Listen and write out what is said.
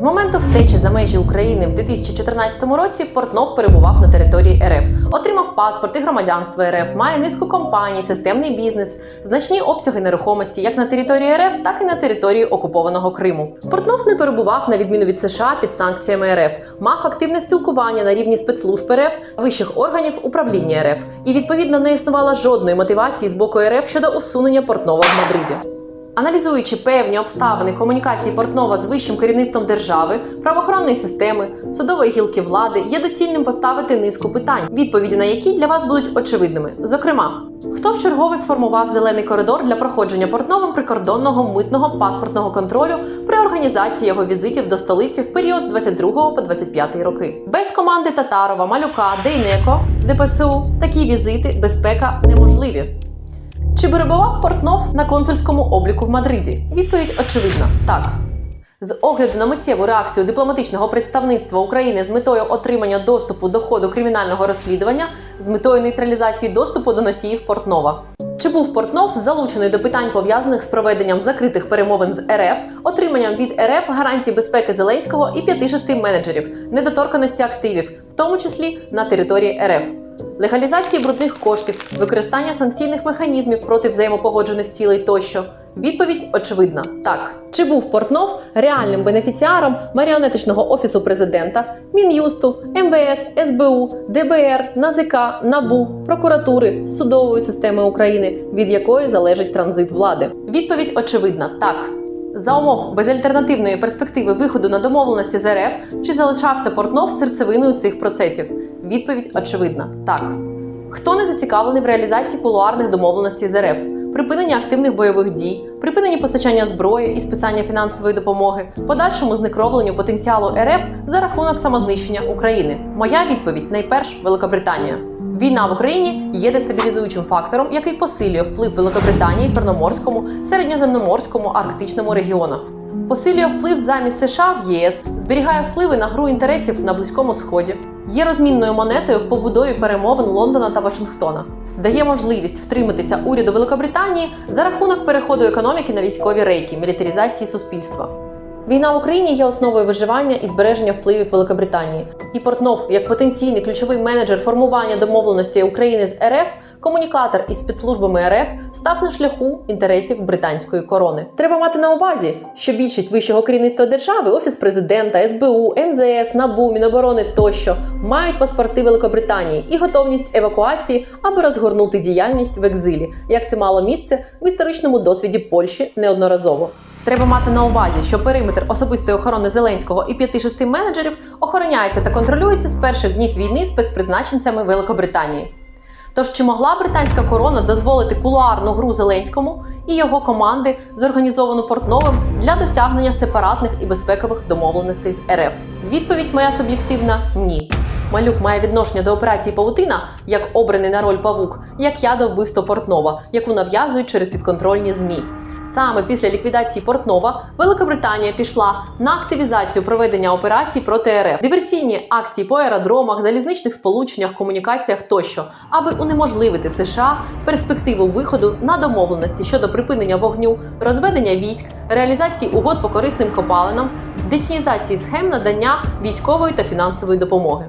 З моменту втечі за межі України в 2014 році Портнов перебував на території РФ, отримав паспорт і громадянство РФ, має низку компаній, системний бізнес, значні обсяги нерухомості як на території РФ, так і на території окупованого Криму. Портнов не перебував на відміну від США під санкціями РФ, мав активне спілкування на рівні спецслужб РФ, вищих органів управління РФ, і відповідно не існувало жодної мотивації з боку РФ щодо усунення Портнова в Мадриді. Аналізуючи певні обставини комунікації Портнова з вищим керівництвом держави, правоохоронної системи, судової гілки влади, є доцільним поставити низку питань, відповіді на які для вас будуть очевидними. Зокрема, хто вчергове сформував зелений коридор для проходження Портновим прикордонного митного паспортного контролю при організації його візитів до столиці в період з 22 по 25 роки. Без команди Татарова, Малюка, Дейнеко, ДПСУ такі візити безпека неможливі. Чи перебував Портнов на консульському обліку в Мадриді? Відповідь очевидна так. З огляду на миттєву реакцію дипломатичного представництва України з метою отримання доступу до ходу кримінального розслідування з метою нейтралізації доступу до носіїв Портнова. Чи був Портнов залучений до питань пов'язаних з проведенням закритих перемовин з РФ, отриманням від РФ гарантій безпеки Зеленського і 5-6 менеджерів, недоторканості активів, в тому числі на території РФ? Легалізації брудних коштів, використання санкційних механізмів проти взаємопогоджених цілей тощо. Відповідь очевидна: так. Чи був Портнов реальним бенефіціаром маріонетичного офісу президента, Мін'юсту, МВС, СБУ, ДБР, НАЗК, НАБУ, прокуратури, судової системи України, від якої залежить транзит влади? Відповідь очевидна: так. За умов безальтернативної перспективи виходу на домовленості з РФ чи залишався Портнов серцевиною цих процесів? Відповідь очевидна: так. Хто не зацікавлений в реалізації кулуарних домовленостей з РФ? Припинення активних бойових дій, припинення постачання зброї і списання фінансової допомоги, подальшому знекровленню потенціалу РФ за рахунок самознищення України. Моя відповідь найперш Великобританія. Війна в Україні є дестабілізуючим фактором, який посилює вплив Великобританії в Чорноморському, середньоземноморському, арктичному регіонах. Посилює вплив замість США в ЄС, зберігає впливи на гру інтересів на Близькому Сході, є розмінною монетою в побудові перемовин Лондона та Вашингтона, дає можливість втриматися уряду Великобританії за рахунок переходу економіки на військові рейки, мілітаризації суспільства. Війна в Україні є основою виживання і збереження впливів Великобританії. І Портнов, як потенційний ключовий менеджер формування домовленості України з РФ, комунікатор із спецслужбами РФ, став на шляху інтересів британської корони. Треба мати на увазі, що більшість вищого керівництва держави, офіс президента, СБУ, МЗС, НАБУ, Міноборони тощо мають паспорти Великобританії і готовність евакуації, аби розгорнути діяльність в екзилі, як це мало місце в історичному досвіді Польщі неодноразово. Треба мати на увазі, що периметр особистої охорони Зеленського і 5-6 менеджерів охороняється та контролюється з перших днів війни спецпризначенцями Великобританії. Тож чи могла британська корона дозволити кулуарну гру Зеленському і його команди, зорганізовану Портновим для досягнення сепаратних і безпекових домовленостей з РФ? Відповідь моя суб'єктивна ні. Малюк має відношення до операції Павутина як обраний на роль павук, як я до вбивства Портнова, яку нав'язують через підконтрольні ЗМІ. Саме після ліквідації Портнова Великобританія пішла на активізацію проведення операцій проти РФ, диверсійні акції по аеродромах, залізничних сполученнях, комунікаціях тощо, аби унеможливити США перспективу виходу на домовленості щодо припинення вогню, розведення військ, реалізації угод по корисним копалинам, детінізації схем надання військової та фінансової допомоги.